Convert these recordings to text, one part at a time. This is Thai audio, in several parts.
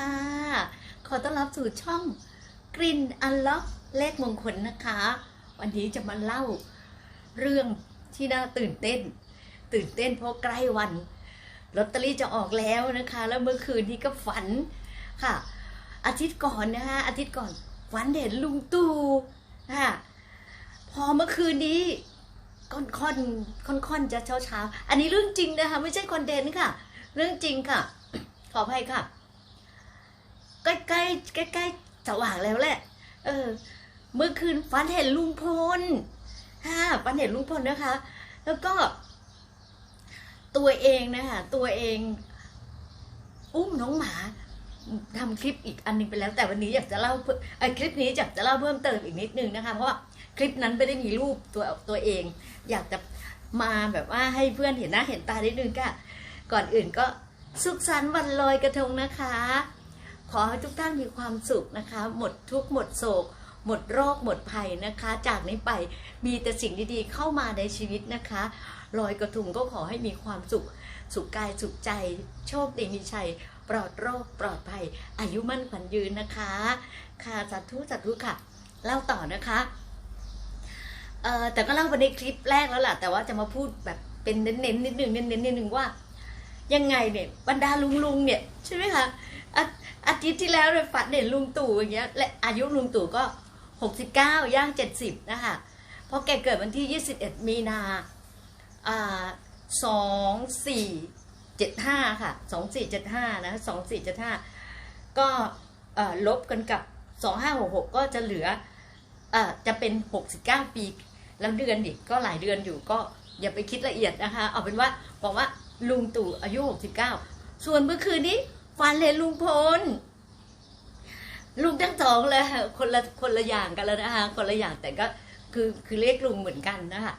ค่ะขอต้อนรับสู่ช่องกลิ่นอันล็อกเลขมงคลนะคะ วันนี้จะมาเล่าเรื่องที่น่าตื่นเต้น ตื่นเต้นเพราะใกล้วันลอตเตอรี่จะออกแล้วนะคะ แล้วเมื่อคืนนี้ก็ฝันค่ะ อาทิตย์ก่อนนะคะอาทิตย์ก่อนฝันเห็นลุงตู่ค่ะพอเมื่อคืนนี้ค่อนค่อนค่อนค่อนจะเช้าเช้าๆอันนี้เรื่องจริงนะคะ ไม่ใช่คอนเทนต์ค่ะ เรื่องจริงค่ะ ขออภัยค่ะ ใกล้ใกล้ใกล้ใกล้สว่างแล้วแหละ เออ เมื่อคืนฝันเห็นลุงพลค่ะฝันเห็นลุงพลนะคะ แล้วก็ ตัวเองนะคะตัวเอง อุ้มน้องหมาทำคลิปอีกอันหนึงไปแล้ว แต่วันนี้อยากจะเล่าเพิ่มไอ้คลิปนี้อยากจะเล่าเพิ่มเติมอีกนิดนึงนะคะ เพราะว่าคลิปนั้นไม่ได้มีรูปตัวตัวเอง อยากจะมาแบบว่าให้เพื่อนเห็นหน้าเห็นตานิดนึงค่ะก่อนอื่นก็สุขสันต์วันลอยกระทงนะคะ ขอให้ทุกท่านมีความสุขนะคะ หมดทุกข์หมดโศก หมดโรคหมดภัยนะคะ จากนี้ไปมีแต่สิ่งดีๆเข้ามาในชีวิตนะคะลอยกระทงก็ขอให้มีความสุข สุขกายสุขใจ โชคดีมีชัย ปลอดโรคปลอดภัย อายุมั่นขวัญยืนนะคะ ค่ะสาธุสาธุค่ะ เล่าต่อนะคะเอ่อแต่ก็เล่าไปในคลิปแรกแล้วล่ะ แต่ว่าจะมาพูดแบบเป็นเน้นๆนิดนึงเน้นๆนิดนึงว่า ยังไงเนี่ยบรรดาลุงลุงๆเนี่ยใช่ไหมคะ อาทิตย์ที่แล้วเนี่ยฝันเห็นลุงตู่อย่างเงี้ยและอายุลุงตู่ก็หกสิบเก้าย่างเจ็ดสิบนะคะเพราะแกเกิดวันที่ยี่สิบเอ็ดมีนาอ่าสองสี่เจ็ดห้าค่ะสองสี่เจ็ดห้านะสองสี่เจ็ดห้าก็ลบกันกับสองห้าหกหกก็จะเหลืออ่อจะเป็นหกสิบเก้าปีแล้วเดือนอีกก็หลายเดือนอยู่ก็อย่าไปคิดละเอียดนะคะ เอาเป็นว่าบอกว่าลุงตู่อายุ 69 ส่วนเมื่อคืนนี้ ฟันเลยลุงพลลุงทั้งสองเลยคนละคนละอย่างกันแล้วนะคะคนละอย่างแต่ก็คือคือเลขลุงเหมือนกันนะคะ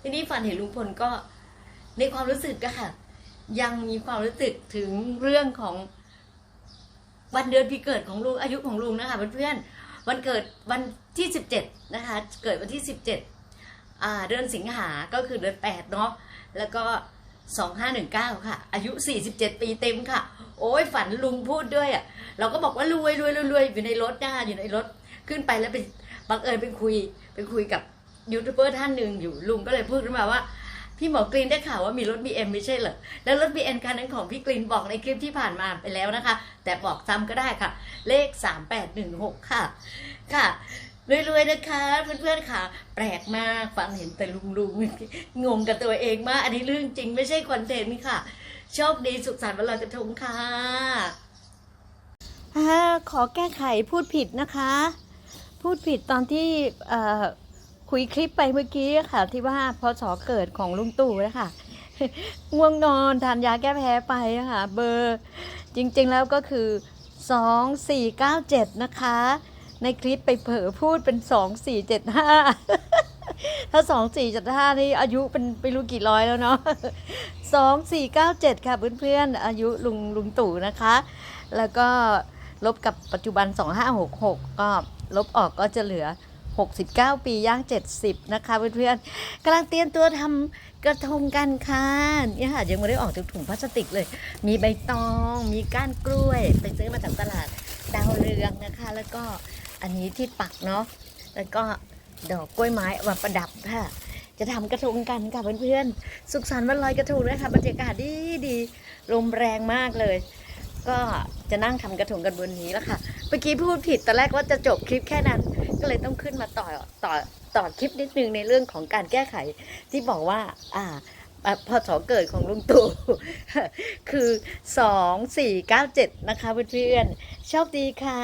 ทีนี้ฟันเห็นลุงพลก็ในความรู้สึกก็ค่ะ ยังมีความรู้สึกถึงเรื่องของวันเดือนปีเกิดของลุงอายุของลุงนะคะเพื่อนๆวันเกิดวันที่17นะคะ เกิดวันที่17อ่าเดือนสิงหาก็คือเดือนแปดเนาะแล้วก็ สองห้าหนึ่งเก้าค่ะ อายุสี่สิบเจ็ดปีเต็มค่ะ โอ้ยฝันลุงพูดด้วยอะ เราก็บอกว่ารวยรวยรวยรวยอยู่ในรถนะคะอยู่ในรถขึ้นไปแล้วไปบังเอิญไปคุยไปคุยกับยูทูบเบอร์ท่านหนึ่งอยู่ลุงก็เลยพูดขึ้นมาว่า พี่หมอกรีนได้ข่าวว่ามีรถ BM ไม่ใช่เหรอ แล้วรถ BM คันนั้นของพี่กรีนบอกในคลิปที่ผ่านมาไปแล้วนะคะ แต่บอกซ้ำก็ได้ค่ะ เลข 3816 ค่ะ ค่ะ รวยๆนะคะเพื่อนๆค่ะ แปลกมากฟังเห็นแต่ลุงลุงๆงงกับตัวเองมาก อันนี้เรื่องจริงไม่ใช่คอนเทนต์ค่ะโชคดีสุขสันต์วันลอยกระทงค่ะขอแก้ไขพูดผิดนะคะ พูดผิดตอนที่คุยคลิปไปเมื่อกี้ค่ะ ที่ว่าพศเกิดของลุงตู่นะคะง่วงนอนทานยาแก้แพ้ไปอะค่ะเบอร์จริงๆแล้วก็คือ 2497 นะคะ ในคลิปไปเผลอพูดเป็น2475ถ้า2475นี่อายุเป็นไม่รู้กี่ร้อยแล้วเนาะ2497ค่ะเพื่อนๆ อายุลุงลุงตู่นะคะ แล้วก็ลบกับปัจจุบัน2566ก็ลบออกก็จะเหลือ 69 ปีย่าง 70 นะคะเพื่อนๆกำลังเตรียมตัวทำกระทงกันค่ะเนี่ยค่ะยังไม่ได้ออกจากถุงพลาสติกเลย มีใบตอง มีก้านกล้วย ไปซื้อมาจากตลาดดาวเรืองนะคะ แล้วก็ อันนี้ที่ปักเนาะแล้วก็ดอกกล้วยไม้มาประดับค่ะ จะทำกระทงกันค่ะเพื่อนๆสุขสันต์วันลอยกระทงนะคะบรรยากาศดีดีๆลมแรงมากเลย ก็จะนั่งทำกระทงกันบนนี้แล้วค่ะเมื่อกี้พูดผิดตอนแรกว่าจะจบคลิปแค่นั้น ก็เลยต้องขึ้นมาต่อต่อต่อคลิปนิดนึงในเรื่องของการแก้ไขที่บอกว่า อ่าพอ่าพศเกิดของลุงตู่คือ 2497 นะคะเพื่อนๆโชคดีค่ะ